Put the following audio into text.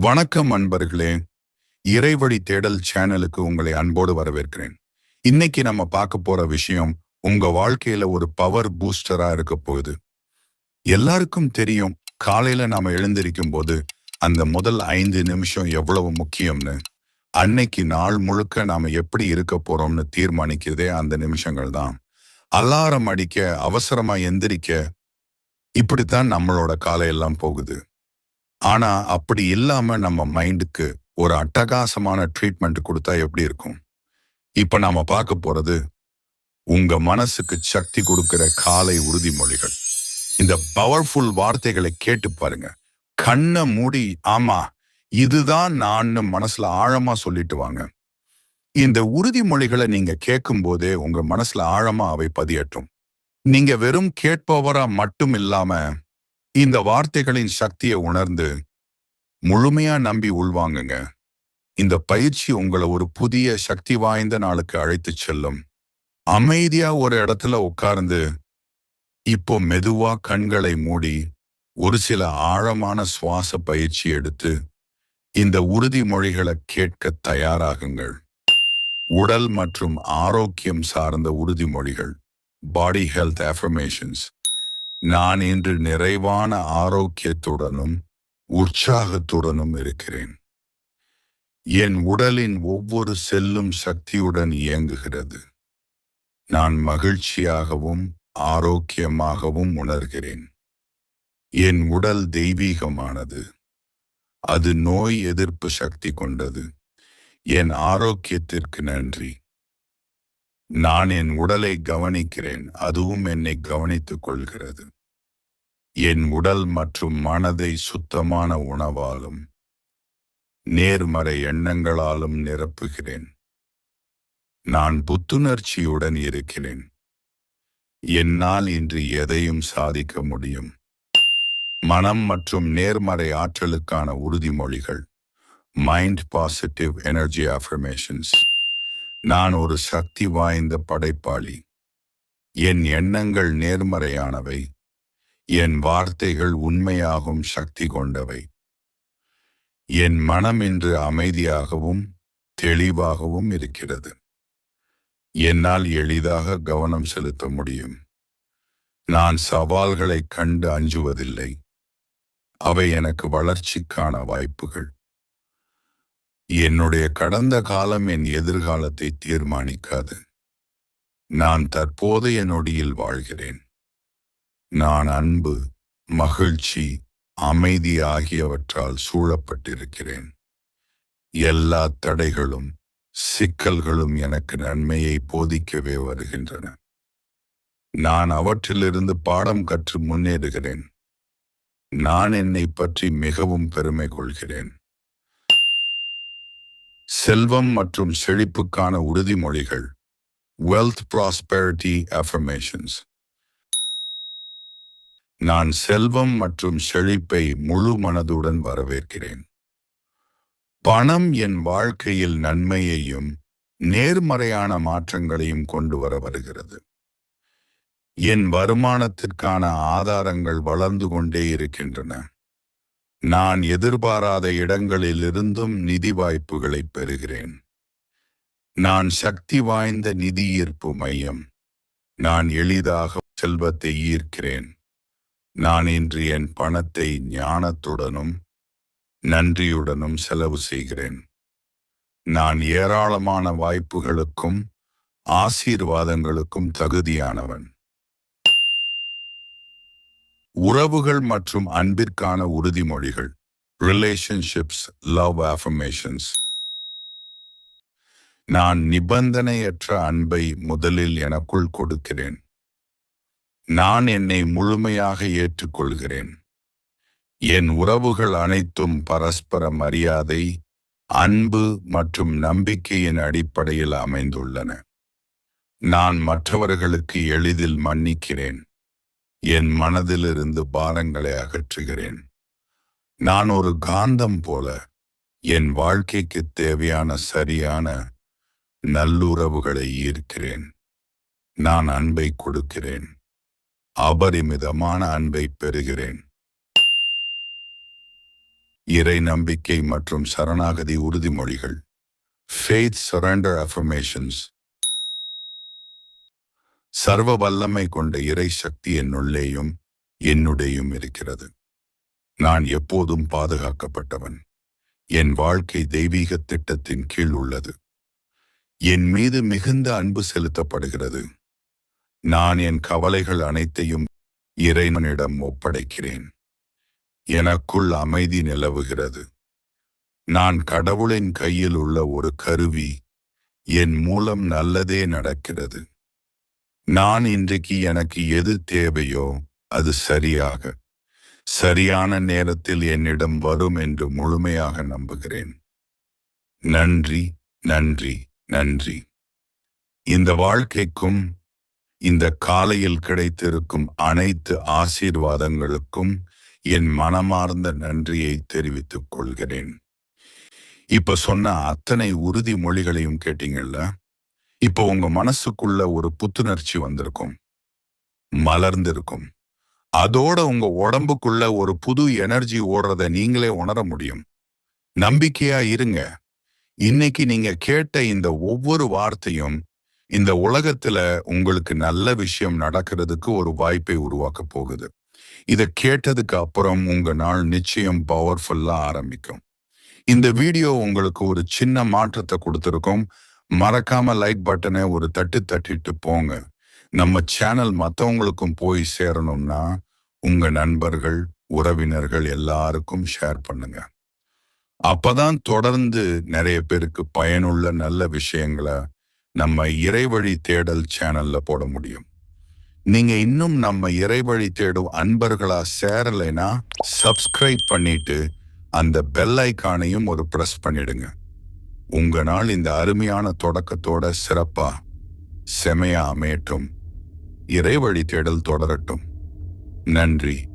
வணக்கம் அன்பர்களே. இறைவழி தேடல் சேனலுக்கு உங்களை அன்போடு வரவேற்கிறேன். இன்னைக்கு நம்ம பார்க்க போற விஷயம் உங்க வாழ்க்கையில ஒரு பவர் பூஸ்டரா இருக்க போகுது. எல்லாருக்கும் தெரியும் காலையில நாம எழுந்திருக்கும் போது அந்த முதல் ஐந்து நிமிஷம் எவ்வளவு முக்கியம்னு. அன்னைக்கு நாள் முழுக்க நாம எப்படி இருக்க போறோம்னு தீர்மானிக்கிறதே அந்த நிமிஷங்கள் தான். அலாரம் அடிக்க அவசரமா எந்திரிக்க இப்படித்தான் நம்மளோட காலையெல்லாம் போகுது. ஆனா அப்படி இல்லாம நம்ம மைண்டுக்கு ஒரு அட்டகாசமான ட்ரீட்மெண்ட் கொடுத்தா எப்படி இருக்கும்? இப்ப நாம பார்க்க போறது உங்க மனசுக்கு சக்தி கொடுக்கிற காலை உறுதிமொழிகள். இந்த பவர்ஃபுல் வார்த்தைகளை கேட்டு பாருங்க. கண்ணை மூடி ஆமா இதுதான் நான் மனசுல ஆழமா சொல்லிட்டு வாங்க. இந்த உறுதிமொழிகளை நீங்க கேட்கும் போதே உங்க மனசுல ஆழமா அவை பதியட்டும். நீங்க வெறும் கேட்பவரா மட்டும் இல்லாம இந்த வார்த்தைகளின் சக்தியை உணர்ந்து முழுமையா நம்பி உள்வாங்குங்க. இந்த பயிற்சி உங்களை ஒரு புதிய சக்தி வாய்ந்த நாளுக்கு அழைத்து செல்லும். அமைதியா ஒரு இடத்துல உட்கார்ந்து இப்போ மெதுவா கண்களை மூடி ஒரு சில ஆழமான சுவாச பயிற்சி எடுத்து இந்த உறுதிமொழிகளை கேட்க தயாராகுங்கள். உடல் மற்றும் ஆரோக்கியம் சார்ந்த உறுதிமொழிகள் பாடி ஹெல்த் அஃபர்மேஷன்ஸ் நான் இன்று நிறைவான ஆரோக்கியத்துடனும் உற்சாகத்துடனும் இருக்கிறேன். என் உடலின் ஒவ்வொரு செல்லும் சக்தியுடன் இயங்குகிறது. நான் மகிழ்ச்சியாகவும் ஆரோக்கியமாகவும் உணர்கிறேன். என் உடல் தெய்வீகமானது. அது நோய் எதிர்ப்பு சக்தி கொண்டது. என் ஆரோக்கியத்திற்கு நன்றி. நான் என் உடலை கவனிக்கிறேன் அதுவும் என்னை கவனித்துக் கொள்கிறது. என் உடல் மற்றும் மனதை சுத்தமான உணவாலும் நேர்மறை எண்ணங்களாலும் நிரப்புகிறேன். நான் புத்துணர்ச்சியுடன் இருக்கிறேன். என்னால் இன்று எதையும் சாதிக்க முடியும். மனம் மற்றும் நேர்மறை ஆற்றலுக்கான உறுதிமொழிகள் மைண்ட் பாசிட்டிவ் எனர்ஜி அஃபர்மேஷன்ஸ் நான் ஒரு சக்தி வாய்ந்த படைப்பாளி. என் எண்ணங்கள் நேர்மறையானவை. என் வார்த்தைகள் உண்மையாகும் சக்தி கொண்டவை. என் மனம் இன்று அமைதியாகவும் தெளிவாகவும் இருக்கிறது. என்னால் எளிதாக கவனம் செலுத்த முடியும். நான் சவால்களை கண்டு அஞ்சுவதில்லை. அவை எனக்கு வளர்ச்சிக்கான வாய்ப்புகள். என்னுடைய கடந்த காலம் என் எதிர்காலத்தை தீர்மானிக்காது. நான் தற்போதைய நொடியில் வாழ்கிறேன். நான் அன்பு மகிழ்ச்சி அமைதி ஆகியவற்றால் சூழப்பட்டிருக்கிறேன். எல்லா தடைகளும் சிக்கல்களும் எனக்கு நன்மையை போதிக்கவே வருகின்றன. நான் அவற்றிலிருந்து பாடம் கற்று முன்னேறுகிறேன். நான் என்னை பற்றி மிகவும் பெருமை கொள்கிறேன். செல்வம் மற்றும் செழிப்புக்கான உறுதிமொழிகள். வெல்த் ப்ராஸ்பெரிட்டி அஃபர்மேஷன்ஸ் நான் செல்வம் மற்றும் செழிப்பை முழு மனதுடன் வரவேற்கிறேன். பணம் என் வாழ்க்கையில் நன்மையையும் நேர்மறையான மாற்றங்களையும் கொண்டு வர வருகிறது. என் வருமானத்திற்கான ஆதாரங்கள் வளர்ந்து கொண்டே இருக்கின்றன. நான் எதிர்பாராத இடங்களிலிருந்தும் நிதி வாய்ப்புகளை பெறுகிறேன். நான் சக்தி வாய்ந்த நிதி ஈர்ப்பு மையம். நான் எளிதாக செல்வத்தை ஈர்க்கிறேன். நான் இன்று என் பணத்தை ஞானத்துடனும் நன்றியுடனும் செலவு செய்கிறேன். நான் ஏராளமான வாய்ப்புகளுக்கும் ஆசீர்வாதங்களுக்கும் தகுதியானவன். உறவுகள் மற்றும் அன்பிற்கான உறுதிமொழிகள். ரிலேஷன்ஷிப்ஸ் லவ் ஆஃபர்மேஷன்ஸ் நான் நிபந்தனையற்ற அன்பை முதலில் எனக்குள் கொடுக்கிறேன். நான் என்னை முழுமையாக ஏற்றுக்கொள்கிறேன். என் உறவுகள் அனைத்தும் பரஸ்பர மரியாதை அன்பு மற்றும் நம்பிக்கையின் அடிப்படையில் அமைந்துள்ளன. நான் மற்றவர்களுக்கு எளிதில் மன்னிக்கிறேன். என் மனதிலிருந்து பாரங்களை அகற்றுகிறேன். நான் ஒரு காந்தம் போல என் வாழ்க்கைக்கு தேவையான சரியான நல்லுறவுகளை ஈர்க்கிறேன். நான் அன்பை கொடுக்கிறேன். அபரிமிதமான அன்பை பெறுகிறேன். இறை நம்பிக்கை மற்றும் சரணாகதி உறுதிமொழிகள். ஃபெய்த் சரண்டர் அஃபர்மேஷன்ஸ் சர்வ வல்லமை கொண்ட இறை சக்தி என்னுள்ளேயும் என்னுடையும் இருக்கிறது. நான் எப்போதும் பாதுகாக்கப்பட்டவன். என் வாழ்க்கை தெய்வீக திட்டத்தின் கீழ் உள்ளது. என் மீது மிகுந்த அன்பு செலுத்தப்படுகிறது. நான் என் கவலைகள் அனைத்தையும் இறைவனிடம் ஒப்படைக்கிறேன். எனக்குள் அமைதி நிலவுகிறது. நான் கடவுளின் கையில் உள்ள ஒரு கருவி என் மூலம் நல்லதே நடக்கிறது. நான் இன்றைக்கு எனக்கு எது தேவையோ அது சரியாக சரியான நேரத்தில் என்னிடம் வரும் என்று முழுமையாக நம்புகிறேன். நன்றி நன்றி நன்றி. இந்த வாழ்க்கைக்கும் இந்த காலையில் கிடைத்திருக்கும் அனைத்து ஆசீர்வாதங்களுக்கும் என் மனமார்ந்த நன்றியை தெரிவித்துக் கொள்கிறேன். இப்ப சொன்ன அத்தனை உறுதிமொழிகளையும் கேட்டீங்கல்ல? இப்போ உங்க மனசுக்குள்ள ஒரு புத்துணர்ச்சி வந்திருக்கும். மலர்ந்திருக்கும். அதோட உங்க உடம்புக்குள்ள ஒரு புது எனர்ஜி ஓடுறத நீங்களே உணர முடியும். நம்பிக்கையா இருங்க. இன்னைக்கு நீங்க கேட்ட இந்த ஒவ்வொரு வார்த்தையும் இந்த உலகத்துல உங்களுக்கு நல்ல விஷயம் நடக்கிறதுக்கு ஒரு வாய்ப்பை உருவாக்க போகுது. இத கேட்டதுக்கு அப்புறம் உங்க நாள் நிச்சயம் பவர்ஃபுல்லா ஆரம்பிக்கும். இந்த வீடியோ உங்களுக்கு ஒரு சின்ன மாற்றத்தை கொடுத்திருக்கும். மறக்காம லைக் பட்டனை ஒரு தட்டு தட்டிட்டு போங்க. நம்ம சேனல் மற்றவங்களுக்கும் போய் சேரணும்னா உங்க நண்பர்கள் உறவினர்கள் எல்லாருக்கும் ஷேர் பண்ணுங்க. அப்பதான் தொடர்ந்து நிறைய பேருக்கு பயனுள்ள நல்ல விஷயங்களை நம்ம இறைவழி தேடல் சேனல்ல போட முடியும். நீங்க இன்னும் நம்ம இறைவழி தேடும் அன்பர்களா சேரலைனா சப்ஸ்கிரைப் பண்ணிட்டு அந்த பெல் ஐக்கானையும் ஒரு ப்ரெஸ் பண்ணிடுங்க. உங்க நாள் இந்த அருமையான தொடக்கத்தோட சிறப்பா செமையா அமையட்டும். இறைவழி தேடல் தொடரட்டும். நன்றி.